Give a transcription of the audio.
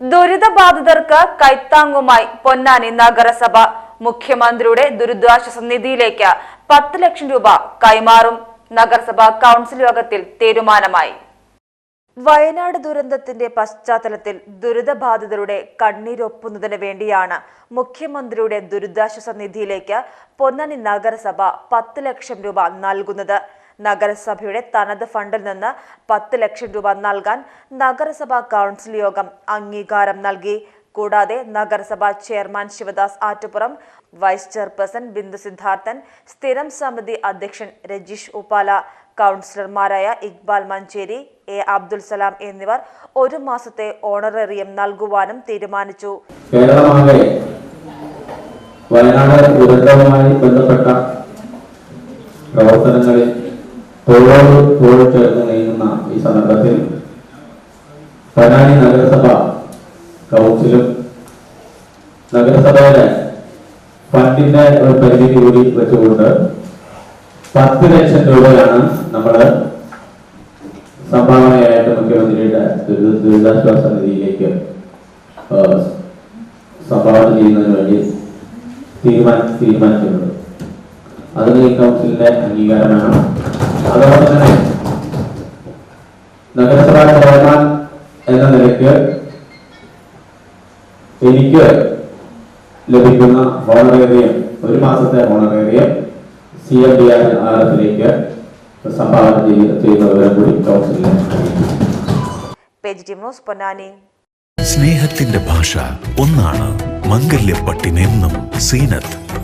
ദുരിതബാധിതർക്ക് കൈത്താങ്ങുമായി പൊന്നാനി നഗരസഭ. മുഖ്യമന്ത്രിയുടെ ദുരിതാശ്വാസ നിധിയിലേക്ക് പത്ത് ലക്ഷം രൂപ കൈമാറും. നഗരസഭ കൗൺസിൽ യോഗത്തിൽ തീരുമാനമായി. വയനാട് ദുരന്തത്തിന്റെ പശ്ചാത്തലത്തിൽ ദുരിതബാധിതരുടെ കണ്ണീരൊപ്പുന്നതിന് വേണ്ടിയാണ് മുഖ്യമന്ത്രിയുടെ ദുരിതാശ്വാസ നിധിയിലേക്ക് പൊന്നാനി നഗരസഭ പത്ത് ലക്ഷം രൂപ നൽകുന്നത്. നഗരസഭയുടെ തനത് ഫണ്ടിൽ നിന്ന് പത്ത് ലക്ഷം രൂപ നൽകാൻ നഗരസഭാ കൗൺസിൽ യോഗം അംഗീകാരം നൽകി. കൂടാതെ നഗരസഭാ chairman Shivadas Attupuram vice chairperson Bindu Siddharthan സ്ഥിരം സമിതി അധ്യക്ഷൻ രജീഷ് ഉപ്പാല കൗൺസിലർമാരായ ഇക്ബാൽ മഞ്ചേരി എ അബ്ദുൽ സലാം എന്നിവർ ഒരു മാസത്തെ ഓണറേറിയം നൽകുവാനും തീരുമാനിച്ചു. വയനാട് ദുരന്തവുമായി ബന്ധപ്പെട്ട പ്രവർത്തനങ്ങളിൽ തോളോട് തോൾ ചേർന്ന് നീങ്ങുന്ന ഈ സന്ദർഭത്തിൽ പൊന്നാനി നഗരസഭ കൗൺസിലും നഗരസഭയുടെ ഫണ്ടിന്റെ ഒരു പരിമിതി കൂടി വെച്ചുകൊണ്ട് പത്ത് ലക്ഷം രൂപയാണ് നമ്മൾ സംഭാവനയായിട്ട് മുഖ്യമന്ത്രിയുടെ ദുരിത- ദുരിതാശ്വാസ നിധിയിലേക്ക് സംഭാവന ചെയ്യുന്നതിന് വേണ്ടി തീരുമാനിച്ചിട്ടുണ്ട്. അതിന് ഈ കൗൺസിലിന്റെ അംഗീകാരം വേണം അതോടൊപ്പം തന്നെ നഗരസഭാ ചെയർമാൻ എന്ന നിലയ്ക്ക് എനിക്ക് ലഭിക്കുന്ന ഓണറേറിയം ഒരു മാസത്തെ honorarium C M D R R എഫിലേക്ക് സംഭാവന ചെയ്യുന്നവരെ കൂടി പൊന്നാനി. സ്നേഹത്തിന്റെ ഭാഷ ഒന്നാണ് മംഗല്യപ്പട്ടിനെന്നും സീനത്ത്.